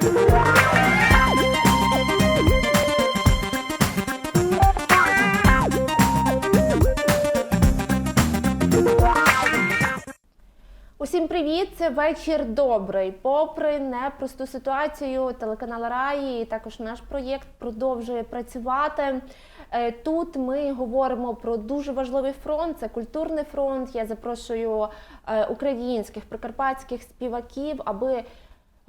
Усім привіт! Це вечір добрий. Попри непросту ситуацію, телеканал Раї і також наш проєкт продовжує працювати. Е, Тут ми говоримо про дуже важливий фронт. Це культурний фронт. Я запрошую е, українських прикарпатських співаків, аби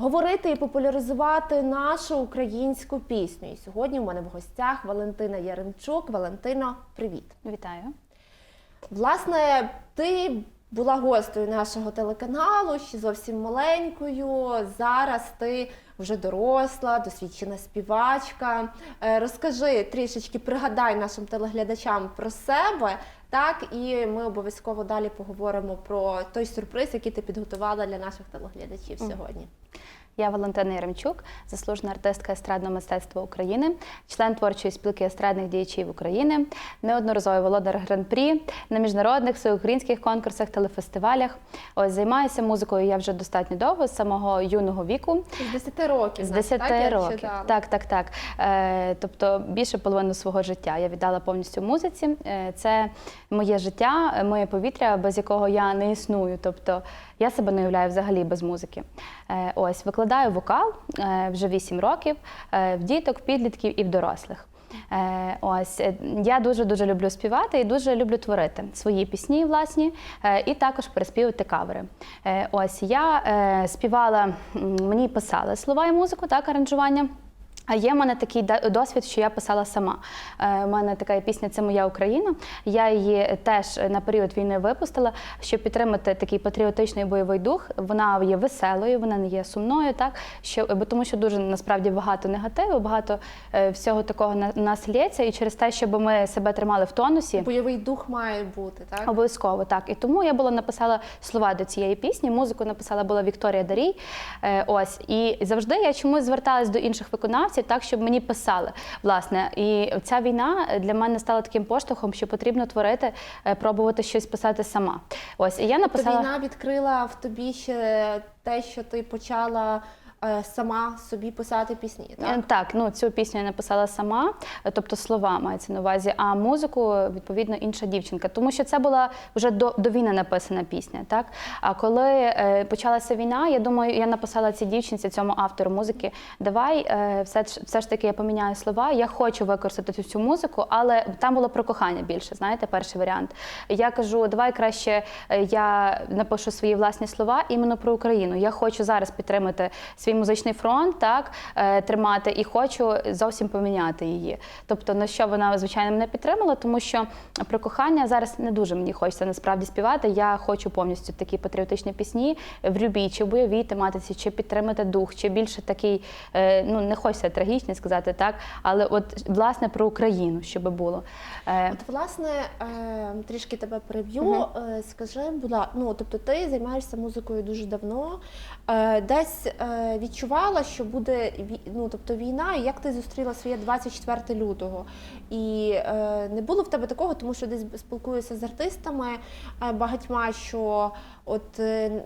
говорити і популяризувати нашу українську пісню. І сьогодні у мене в гостях Валентина Яремчук. Валентино, привіт! Вітаю. Власне, ти була гостею нашого телеканалу, ще зовсім маленькою. Зараз ти вже доросла, досвідчена співачка. Е, Розкажи трішечки, пригадай нашим телеглядачам про себе. Так, і ми обов'язково далі поговоримо про той сюрприз, який ти підготувала для наших телеглядачів сьогодні. Я Валентина Яремчук, заслужена артистка естрадного мистецтва України, член творчої спілки естрадних діячів України, неодноразовий володар гран-прі на міжнародних всеукраїнських конкурсах, телефестивалях. Ось займаюся музикою я вже достатньо довго, з самого юного віку. З 10 років. З 10 так, років. читала. Так, так, так. Е, тобто більше половину свого життя я віддала повністю музиці. Е, це моє життя, е, моє повітря, без якого я не існую. Тобто я себе не уявляю взагалі без музики. Е, ось викладаю вокал е, вже 8 років е, в діток, підлітків і в дорослих. Ось я дуже дуже люблю співати і дуже люблю творити свої пісні власні, і також переспівувати кавери. Ось я співала, мені писали слова і музику, так, аранжування. А є в мене такий досвід, що я писала сама. Е, У мене така пісня Це моя Україна. Я її теж на період війни випустила, щоб підтримати такий патріотичний бойовий дух. Вона є веселою, вона не є сумною, так що бо тому, що дуже насправді багато негативу, багато е, всього такого на нас лється, і через те, щоб ми себе тримали в тонусі. Бойовий дух має бути, так? Обов'язково так. І тому я була написала слова до цієї пісні. Музику написала була Вікторія Дарій. Е, ось і завжди я чомусь зверталась до інших виконавців, так щоб мені писали. Власне, і ця війна для мене стала таким поштовхом, що потрібно творити, е, пробувати щось писати сама. Ось і я написала То війна відкрила в тобі ще те, що ти почала сама собі писати пісні, так? Е, Так, ну цю пісню я написала сама, е, тобто слова мається на увазі, а музику відповідно інша дівчинка. Тому що це була вже до, до війни написана пісня. Так а коли е, почалася війна, я думаю, я написала цій дівчинці, цьому автору музики. Давай е, все, все ж таки я поміняю слова. Я хочу використати цю- цю музику, але там було про кохання більше. Знаєте, перший варіант. Я кажу, давай краще е, я напишу свої власні слова іменно про Україну. Я хочу зараз підтримати свій музичний фронт, так е, тримати, і хочу зовсім поміняти її. Тобто, на що вона звичайно мене підтримала, тому що про кохання зараз не дуже мені хочеться насправді співати. Я хочу повністю такі патріотичні пісні в любій чи в бойовій тематиці, чи підтримати дух, чи більше такий, е, ну не хочеться трагічний сказати, так, але от власне про Україну, щоб було. Е, От, власне, трішки тебе переб'ю. Е, Скажи, ласка, ну тобто ти займаєшся музикою дуже давно. Десь відчувала, що буде ну, тобто війна, і як ти зустріла своє 24 лютого. І е, не було в тебе такого, тому що десь спілкуюся з артистами е, багатьма, що от. е,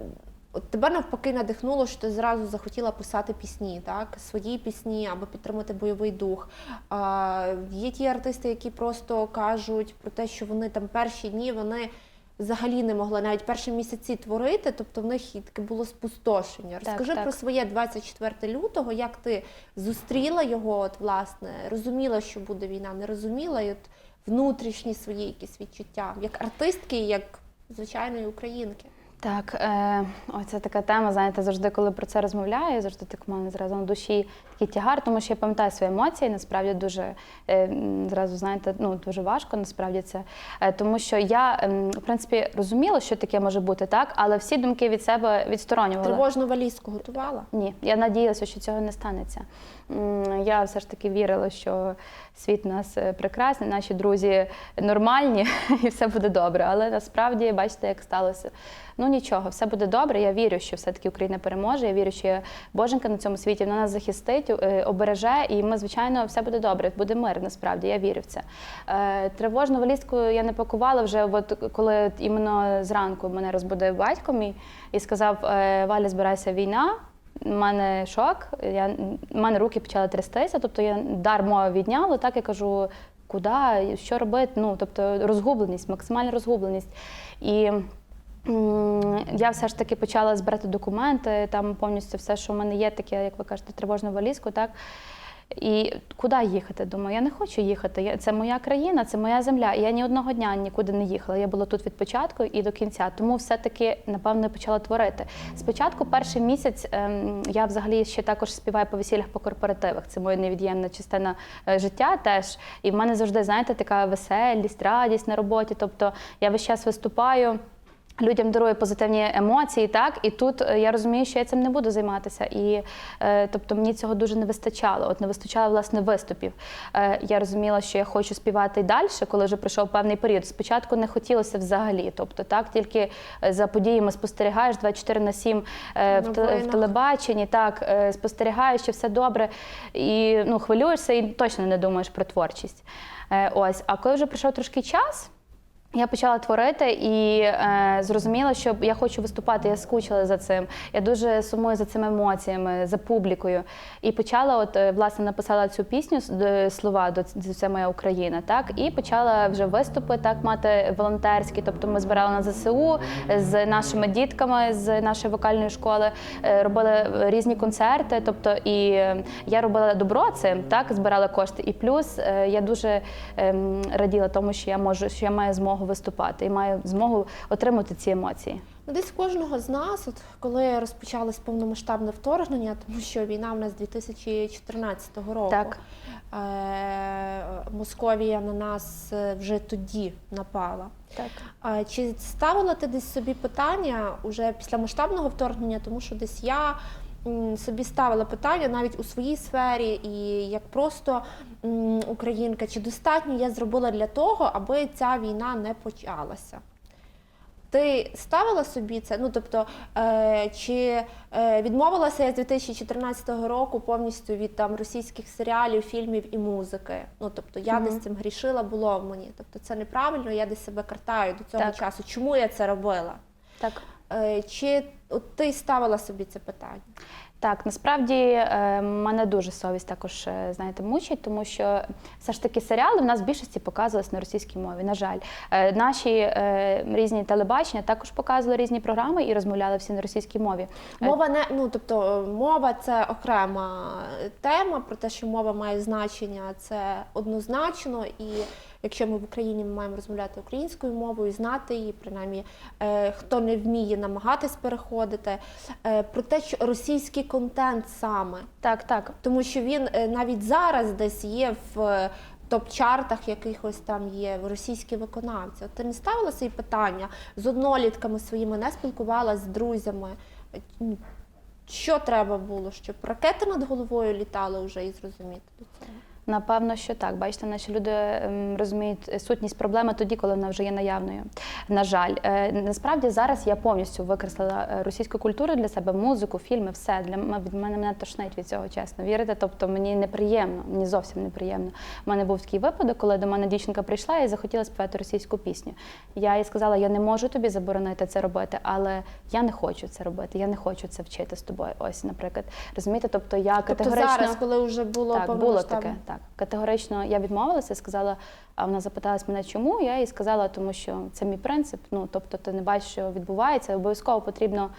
От тебе навпаки надихнуло, що ти зразу захотіла писати пісні, так свої пісні або підтримати бойовий дух. А, є ті артисти, які просто кажуть про те, що вони там перші дні вони взагалі не могли навіть перші місяці творити, тобто в них таке було спустошення. Розкажи так. про своє 24 лютого, як ти зустріла його, от власне, розуміла, що буде війна, не розуміла, і от внутрішні свої якісь відчуття, як артистки, як звичайної українки. Так, е, оце така тема. Знаєте, завжди, коли про це розмовляю, завжди так у мене зразу на душі такий тягар, тому що я пам'ятаю свої емоції. Насправді дуже е, зразу знаєте, ну дуже важко насправді це. Е, тому що я ем, в принципі розуміла, що таке може бути так, але всі думки від себе відсторонювала. Тривожну валізку готувала? Ні, я надіялася, що цього не станеться. Я все ж таки вірила, що світ у нас е, прекрасний, наші друзі нормальні і все буде добре. Але насправді бачите, як сталося. Ну нічого, все буде добре. Я вірю, що все-таки Україна переможе. Я вірю, що Боженька на цьому світі вона нас захистить, е, обереже, і ми, звичайно, все буде добре. Буде мир. Насправді я вірю в це. Е, Тривожну валізку я не пакувала вже, от коли іменно зранку мене розбудив батько мій і сказав: е, Валя, збирайся війна. в мене шок. Я, в мене руки почали трястися, тобто я дар мови відняло, так я кажу, куди, що робити? Ну, тобто розгубленість, максимальна розгубленість. І я все ж таки почала збирати документи, там повністю все, що в мене є, таке, як ви кажете, тривожну валізку, так. І куди їхати? Думаю, я не хочу їхати. Це моя країна, це моя земля. І я ні одного дня нікуди не їхала. Я була тут від початку і до кінця. Тому все-таки, напевно, почала творити. Спочатку, перший місяць, ем, я взагалі ще також співаю по весіллях по корпоративах. Це моя невід'ємна частина е, життя теж. І в мене завжди, знаєте, така веселість, радість на роботі. Тобто я весь час виступаю. Людям дарую позитивні емоції, так і тут е, я розумію, що я цим не буду займатися. І е, тобто мені цього дуже не вистачало. От не вистачало власне виступів. Е, я розуміла, що я хочу співати і далі, коли вже прийшов певний період. Спочатку не хотілося взагалі. Тобто, так тільки за подіями спостерігаєш 24 на 7 е, в, в телебаченні, так спостерігаєш, що все добре, і ну хвилюєшся і точно не думаєш про творчість. Ось, а коли вже прийшов трошки час. Я почала творити і е, зрозуміла, що я хочу виступати. Я скучила за цим. Я дуже сумую за цими емоціями, за публікою. І почала, от е, власне, написала цю пісню с- слова до це моя Україна. Так і почала вже виступи так мати волонтерські. Тобто ми збирали на ЗСУ з нашими дітками з нашої вокальної школи, е, робили різні концерти. Тобто, і е, я робила добро цим, так збирала кошти. І плюс е, я дуже ем, раділа тому, що я можу, що я маю змогу виступати і маю змогу отримати ці емоції. Ну, десь кожного з нас, от коли розпочалось повномасштабне вторгнення, тому що війна в нас 2014 року. Так. Е, Московія на нас е, вже тоді напала. Так. А Чи ставила ти десь собі питання уже після масштабного вторгнення, тому що десь я собі ставила питання навіть у своїй сфері, і як просто українка, чи достатньо я зробила для того, аби ця війна не почалася? Ти ставила собі це? Ну тобто, е, чи е, відмовилася я з 2014 року повністю від там російських серіалів, фільмів і музики? Ну тобто я Мгм. десь цим грішила, було в мені. Тобто це неправильно, я десь себе картаю до цього Так. часу. Чому я це робила? Так. Е, чи от ти ставила собі це питання? Так, насправді е, мене дуже совість також е, знаєте мучить, тому що все ж таки серіали в нас в більшості показувалися на російській мові. На жаль, наші різні телебачення також показували різні програми і розмовляли всі на російській мові. Мова не ну тобто мова це окрема тема. Про те, що мова має значення, це однозначно. І якщо ми в Україні ми маємо розмовляти українською мовою, знати її, принаймні е, хто не вміє намагатись переходити. Е, про те, що російський контент саме, Так, так. тому що він е, навіть зараз десь є в. е, Топ-чартах якихось там є російські виконавці. От ти не ставила собі питання з однолітками своїми, не спілкувалася з друзями. Е, ну, Що треба було, щоб ракети над головою літали вже і зрозуміти до цього? Напевно, що так. Бачите, наші люди ем, розуміють сутність проблеми тоді, коли вона вже є наявною. На жаль, Е, насправді зараз я повністю викреслила е, російську культуру для себе, музику, фільми, все для від мене мене тошнить від цього, чесно. Вірите? Тобто мені неприємно, мені зовсім неприємно. У мене був такий випадок, коли до мене дівчинка прийшла і захотіла співати російську пісню. Я їй сказала, я не можу тобі заборонити це робити, але я не хочу це робити. Я не хочу це вчити з тобою. Ось, наприклад, розумієте? Тобто я Тобто категорично зараз, коли вже було так, було таке. Так, категорично я відмовилася, сказала, а вона запиталась мене, чому. Я їй сказала, тому що це мій принцип. Ну тобто, ти не бачиш, що відбувається. Обов'язково потрібно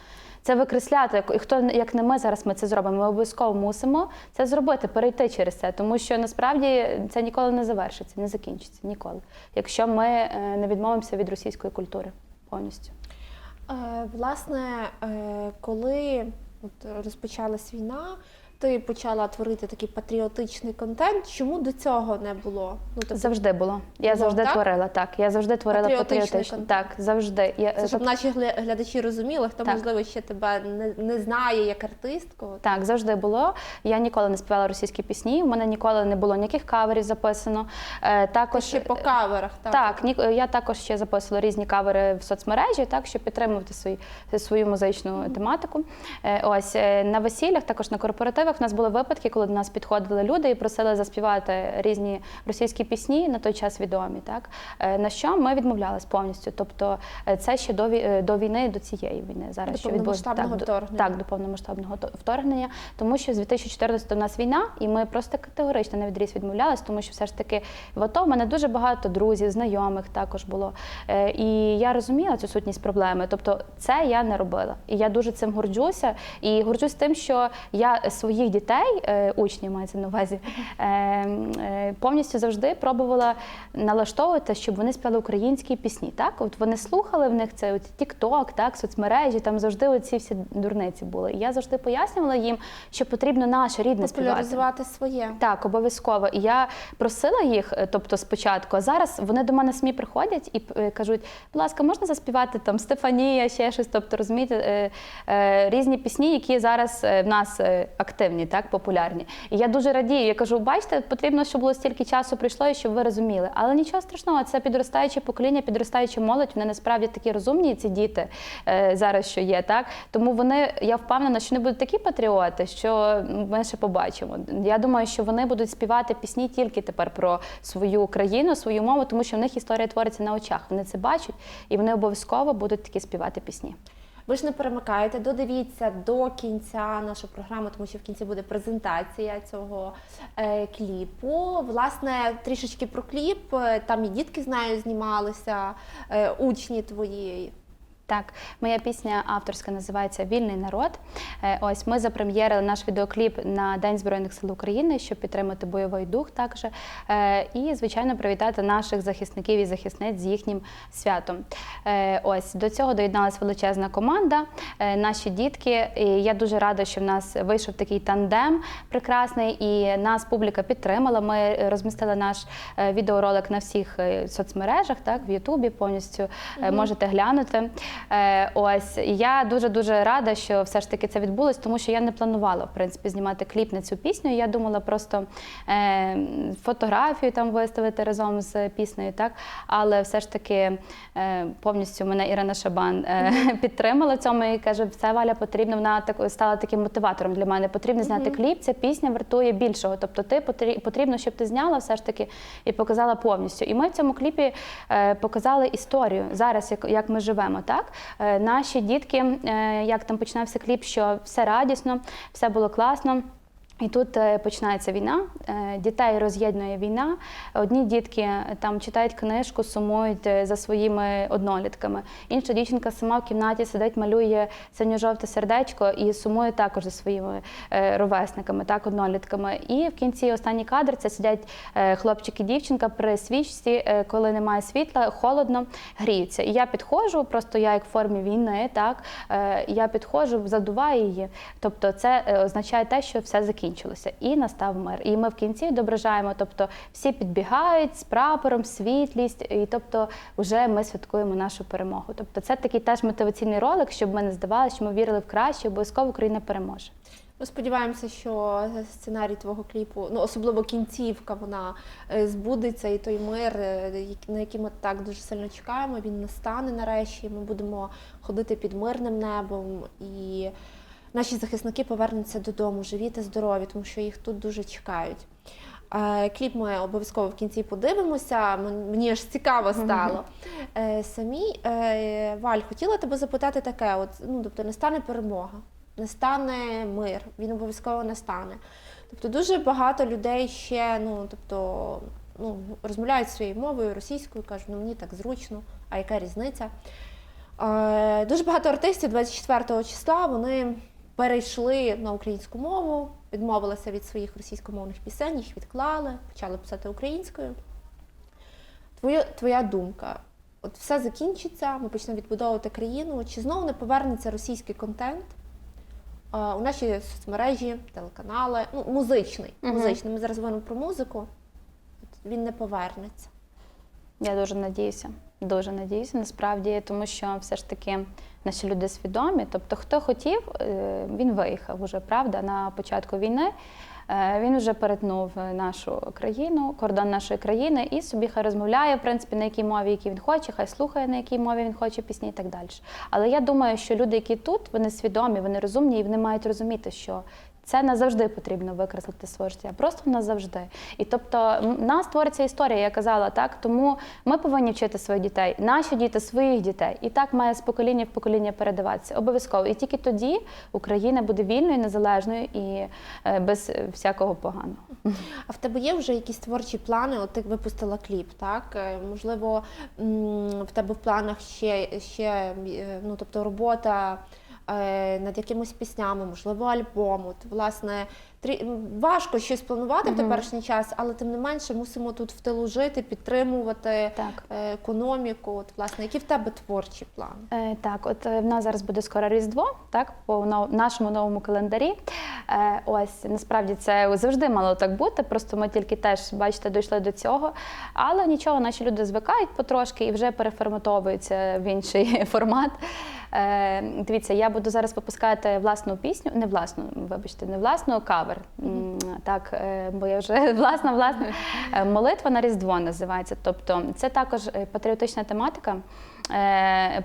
це викресляти. І хто як не ми зараз ми це зробимо. Ми обов'язково мусимо це зробити, перейти через це, тому що насправді це ніколи не завершиться, не закінчиться ніколи. Якщо ми е, не відмовимося від російської культури повністю. Е, Власне, е, коли от розпочалась війна, ти почала творити такий патріотичний контент. Чому до цього не було? Ну, тобто, Завжди було. Я Було, завжди так? творила. Так, я завжди творила Патріотичний патріотично. Так, завжди. Я, це щоб наші глядачі розуміли, хто Так. можливо ще тебе не, не знає як артистку. Так, завжди було. Я ніколи не співала російські пісні. У мене ніколи не було ніяких каверів записано. Е, Ти також ще по каверах, так? так, ні, я також ще записувала різні кавери в соцмережі, так щоб підтримувати свої, свою музичну тематику. Е, ось е, на весіллях, також на корпоративах колективах в нас були випадки, коли до нас підходили люди і просили заспівати різні російські пісні на той час відомі. Так е, на що ми відмовлялись повністю. Тобто е, це ще до, е, до війни, до цієї війни. Зараз До що повномасштабного до- вторгнення. Так, до повномасштабного вторгнення, тому що з 2014 у нас війна, і ми просто категорично на відріз відмовлялись, тому що все ж таки в АТО в мене дуже багато друзів, знайомих також було. І я розуміла цю сутність проблеми. Тобто, це я не робила. І я дуже цим горджуся. І горджусь тим, що я своїх дітей, е, учнів мається на увазі, е, е, повністю завжди пробувала налаштовувати, щоб вони співали українські пісні. Так, от вони слухали в них це TikTok, так, соцмережі, там завжди оці всі дурниці були. І я завжди пояснювала їм, що потрібно наше рідне співати. Своє. Так, обов'язково. І я просила їх, тобто спочатку, а зараз вони до мене самі приходять і кажуть, будь ласка, можна заспівати там Стефанія, ще щось. Тобто, розумієте, різні пісні, які зараз в нас е, активні, так, популярні. І я дуже радію. Я кажу, бачите, потрібно, щоб було стільки часу прийшло, і щоб ви розуміли. Але нічого страшного, це підростаюче покоління, підростаюча молодь. Вони насправді такі розумні, ці діти е, зараз, що є, так. Тому вони, я впевнена, що не будуть такі патріоти, що ми ще побачимо. Я думаю, що вони будуть співати пісні тільки тепер про свою країну, свою мову, тому що в них історія твориться на очах. Вони це бачать, і вони обов'язково будуть такі співати пісні. Ви ж не перемикаєте, додивіться до кінця нашу програму, тому що в кінці буде презентація цього е, кліпу. Власне, трішечки про кліп. Е, Там і дітки знаю, знімалися, е, учні твої. Так, моя пісня авторська називається Вільний народ. Е, Ось ми запрем'єрили наш відеокліп на День Збройних сил України, щоб підтримати бойовий дух також. Е, І, звичайно, привітати наших захисників і захисниць з їхнім святом. Е, Ось до цього доєдналась величезна команда, наші дітки. І я дуже рада, що в нас вийшов такий тандем прекрасний, і нас публіка підтримала. Ми розмістили наш відеоролик на всіх соцмережах, так в Ютубі повністю е, можете глянути. Е, Ось я дуже дуже рада, що все ж таки це відбулось, тому що я не планувала в принципі знімати кліп на цю пісню. Я думала просто е, фотографію там виставити разом з піснею, так але все ж таки е, повністю мене Ірина Шабан підтримала в цьому і каже, все Валя потрібно. Вона так стала таким мотиватором для мене. Потрібно зняти кліп. Ця пісня вартує більшого. Тобто, ти потрі- потрібно, щоб ти зняла все ж таки і показала повністю. І ми в цьому кліпі показали історію зараз, як ми живемо. Так Е, наші дітки, е, як там починався кліп, що все радісно, все було класно. І тут е, починається війна, е, дітей роз'єднує війна. Одні дітки е, там читають книжку, сумують за своїми однолітками. Інша дівчинка сама в кімнаті сидить, малює синьо-жовте сердечко і сумує також за своїми ровесниками, так, однолітками. І в кінці останній кадр це сидять хлопчик і дівчинка при свічці, коли немає світла, холодно, гріються. І я підходжу, просто я як в формі війни, так я підходжу, задуваю її. Тобто, це означає те, що все закінчилося. І настав мир. І ми в кінці відображаємо, тобто всі підбігають з прапором, світлість, і тобто вже ми святкуємо нашу перемогу. Тобто, це такий теж мотиваційний ролик, щоб ми не здавалися, що ми вірили в краще, обов'язково Україна переможе. Ми сподіваємося, що сценарій твого кліпу, ну особливо кінцівка, вона е, збудеться, і той мир, е, на який ми так дуже сильно чекаємо, він настане нарешті. Ми будемо ходити під мирним небом, і наші захисники повернуться додому, живі та здорові, тому що їх тут дуже чекають. Е, Кліп ми обов'язково в кінці подивимося. Мені аж цікаво стало. Е, Самі е, Валь, хотіла тебе запитати таке: от ну тобто не стане перемога, не стане мир, він обов'язково не стане. Тобто дуже багато людей ще ну тобто ну розмовляють своєю мовою російською, кажуть, ну мені так зручно, а яка різниця? Е, Дуже багато артистів 24 числа вони перейшли на українську мову, відмовилися від своїх російськомовних пісень, їх відклали, почали писати українською. Твоя, твоя думка, от все закінчиться, ми почнемо відбудовувати країну. Чи знову не повернеться російський контент е, у наші соцмережі, телеканали, ну, музичний. Мгм. музичний. Ми зараз говоримо про музику. От Він не повернеться. Я дуже надіюся, дуже надіюся, насправді, тому що все ж таки наші люди свідомі. Тобто, хто хотів, е, він виїхав уже, правда, на початку війни. Е, Він вже перетнув нашу країну, кордон нашої країни, і собі хай розмовляє, в принципі, на якій мові, якій він хоче, хай слухає, на якій мові він хоче пісні і так далі. Але я думаю, що люди, які тут, вони свідомі, вони розумні, і вони мають розуміти, що Це назавжди потрібно викреслити своє життя, просто назавжди. І тобто в нас твориться історія, я казала, так тому ми повинні вчити своїх дітей, наші діти своїх дітей. І так має з покоління в покоління передаватися. Обов'язково. І тільки тоді Україна буде вільною, незалежною і е, без всякого поганого. А в тебе є вже якісь творчі плани? От ти випустила кліп, так? Е, Можливо, в тебе в планах ще, ще е, ну, тобто робота над якимись піснями, можливо, альбом. От, власне, трі- важко щось планувати в теперішній час, але тим не менше мусимо тут в тилу жити, підтримувати Так. е, економіку. От, власне, які в тебе творчі плани? Е, Так, от е, в нас зараз буде скоро Різдво, так, по нашому новому календарі. Е, Ось насправді це завжди мало так бути. Просто ми тільки теж, бачите, дійшли до цього. Але нічого, наші люди звикають потрошки і вже переформатовуються в інший формат. Е, Дивіться, я буду зараз випускати власну пісню, не власну, вибачте, не власну, кавер. Так, е, бо я вже власна, власна. Е, Молитва на Різдво називається. Тобто, це також е, патріотична тематика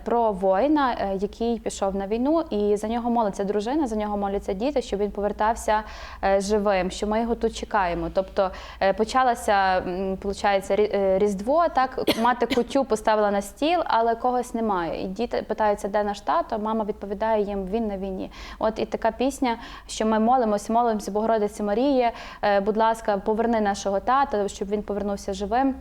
про воїна, е, який пішов на війну, і за нього молиться дружина, за нього моляться діти, щоб він повертався е, живим, що ми його тут чекаємо. Тобто е, почалося, е, Різдво, так мати кутю поставила на стіл, але когось немає. І діти питаються, де наш тато. Мама відповідає їм, він на війні. От і така пісня, що ми молимося, молимося Богородиці Марії. е, Будь ласка, поверни нашого тата, щоб він повернувся живим.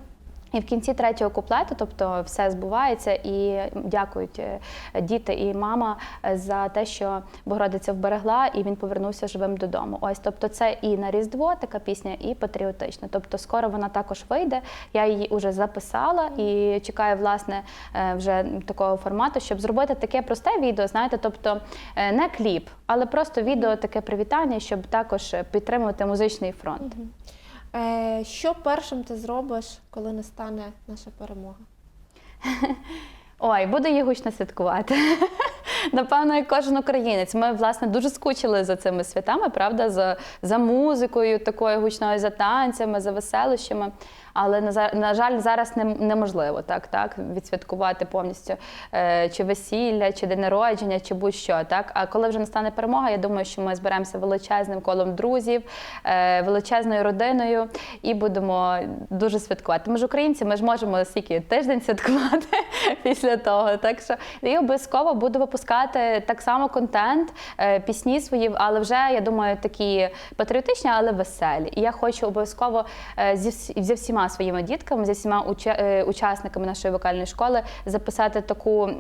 І в кінці третього куплету, тобто все збувається, і дякують е, діти і мама е, за те, що Богородиця вберегла, і він повернувся живим додому. Ось, тобто, це і на Різдво така пісня, і патріотична. Тобто, скоро вона також вийде. Я її вже записала і чекаю власне е, вже такого формату, щоб зробити таке просте відео. Знаєте, тобто не кліп, але просто відео таке привітання, щоб також підтримувати музичний фронт. Е, Що першим ти зробиш, коли настане наша перемога? Ой, буду її гучно святкувати. Напевно, як кожен українець. Ми, власне, дуже скучили за цими святами, правда, за, за музикою такою гучною, за танцями, за веселощами. Але на, на жаль, зараз не, неможливо так, так відсвяткувати повністю е, чи весілля, чи день народження, чи будь-що. Так, а коли вже настане перемога, я думаю, що ми зберемося величезним колом друзів, е, величезною родиною і будемо дуже святкувати. Ми ж українці, ми ж можемо стільки тиждень святкувати після того. Так що і обов'язково буду випускати так само контент, е, пісні свої, але вже я думаю, такі патріотичні, але веселі. І я хочу обов'язково е, зі, зі всіма своїми дітками, зі всіма е, учасниками нашої вокальної школи записати таку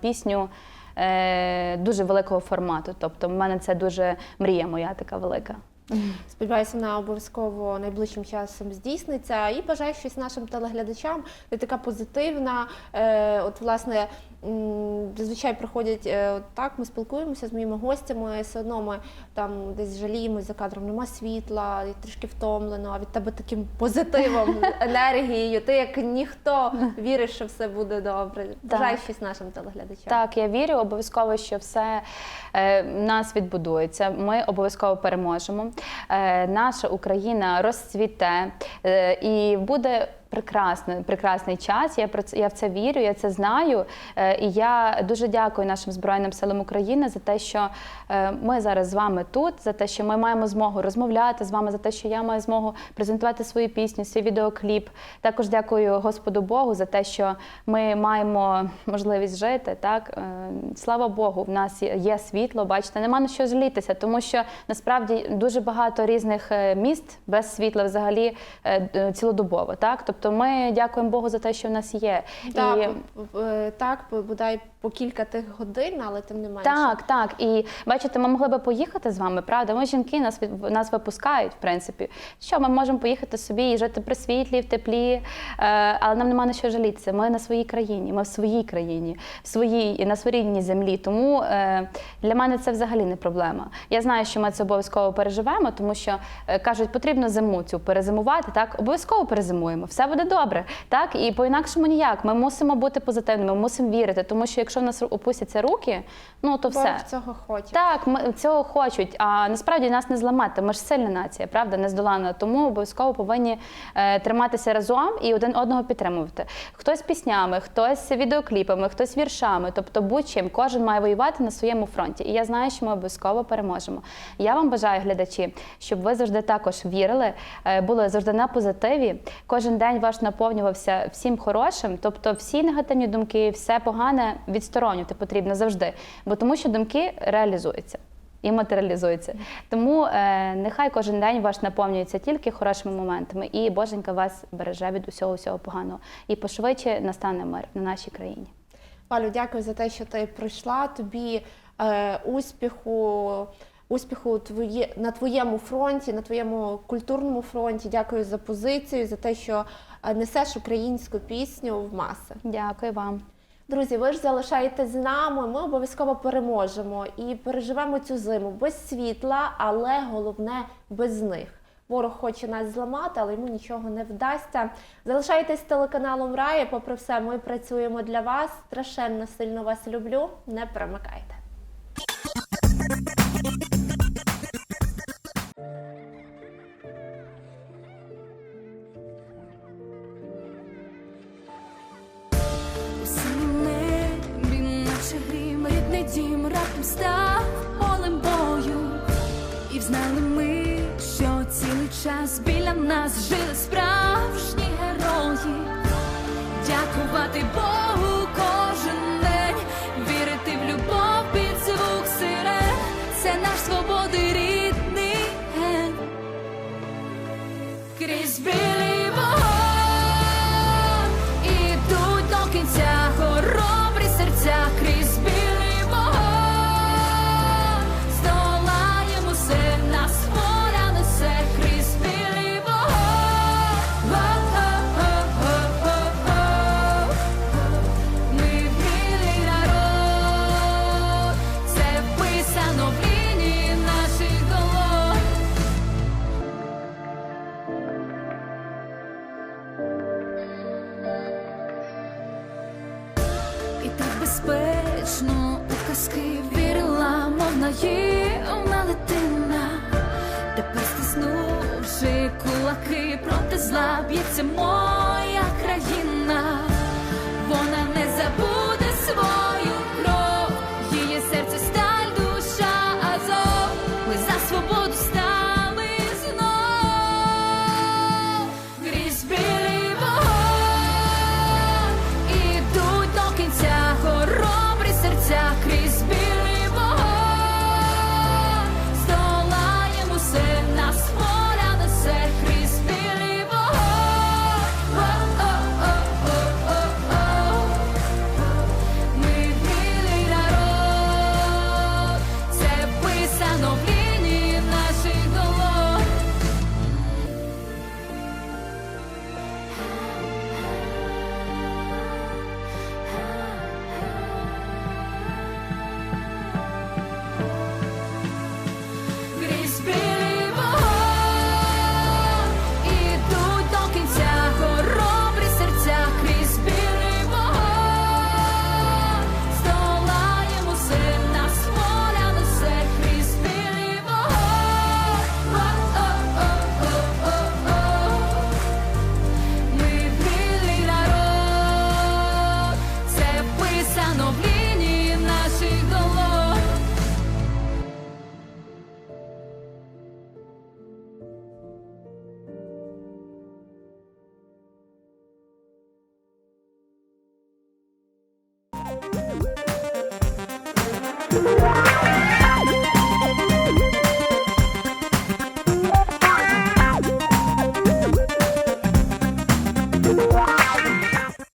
пісню. е, Дуже великого формату. Тобто, в мене це дуже мрія моя така велика. Сподіваюся, вона обов'язково найближчим часом здійсниться. І бажаю щось нашим телеглядачам. Ти така позитивна. Е, от, власне, зазвичай приходять е, от так, ми спілкуємося з моїми гостями, все одно ми там десь жаліємось за кадром, нема світла, і трішки втомлено, а від тебе таким позитивом, енергією. Ти як ніхто віриш, що все буде добре. Бажаю щось нашим телеглядачам. Так, я вірю обов'язково, що все е, нас відбудується. Ми обов'язково переможемо. Е, наша Україна розцвіте е, і буде. Прекрасний, прекрасний час. Я про це я в це вірю, я це знаю. Е, і я дуже дякую нашим збройним силам України за те, що е, ми зараз з вами тут, за те, що ми маємо змогу розмовляти з вами, за те, що я маю змогу презентувати свою пісню, свій відеокліп. Також дякую Господу Богу за те, що ми маємо можливість жити. Так Е, слава Богу, в нас є- світло. Бачите, нема на що жалітися, тому що насправді дуже багато різних міст без світла взагалі цілодобово. Так, тобто ми дякуємо Богу за те, що в нас є. Так, І... так, бодай по кілька тих годин, але тим не менше. Так, так. І бачите, ми могли би поїхати з вами, правда? Ми жінки нас нас випускають, в принципі. Що ми можемо поїхати собі і жити при світлі, в теплі, е, але нам нема на що жалітися. Ми на своїй країні, ми в своїй країні, в своїй на своїй рідній землі. Тому е, для мене це взагалі не проблема. Я знаю, що ми це обов'язково переживемо, тому що е, кажуть, потрібно зиму цю перезимувати. Так, обов'язково перезимуємо. Все буде добре. Так, і по інакшому ніяк. Ми мусимо бути позитивними, ми мусимо вірити, тому що якщо якщо в нас опустяться руки, ну то все. Бог цього хоче. Так, ми цього хочуть. А насправді нас не зламати. Ми ж сильна нація, правда, не здолана. Тому обов'язково повинні е, триматися разом і один одного підтримувати. Хтось піснями, хтось відеокліпами, хтось віршами. Тобто, будь-чим кожен має воювати на своєму фронті. І я знаю, що ми обов'язково переможемо. Я вам бажаю, глядачі, щоб ви завжди також вірили, е, були завжди на позитиві. Кожен день ваш наповнювався всім хорошим. Тобто, всі негативні думки, все погане відсторонювати потрібно завжди, бо тому що думки реалізуються. І матеріалізуються. Тому е, нехай кожен день ваш наповнюється тільки хорошими моментами, і Боженька вас береже від усього усього поганого. І пошвидше настане мир на нашій країні. Валю, дякую за те, що ти прийшла. Тобі е, успіху, успіху твоє, на твоєму фронті, на твоєму культурному фронті. Дякую за позицію, за те, що е, несеш українську пісню в маси. Дякую вам. Друзі, ви ж залишаєтесь з нами. Ми обов'язково переможемо і переживемо цю зиму без світла, але головне без них. Ворог хоче нас зламати, але йому нічого не вдасться. Залишайтесь телеканалом Рая. Попри все, ми працюємо для вас. Страшенно сильно вас люблю. Не перемикайте. Раптом став полем бою. І взнали ми, що цілий час біля нас жили справжні герої. Дякувати Богу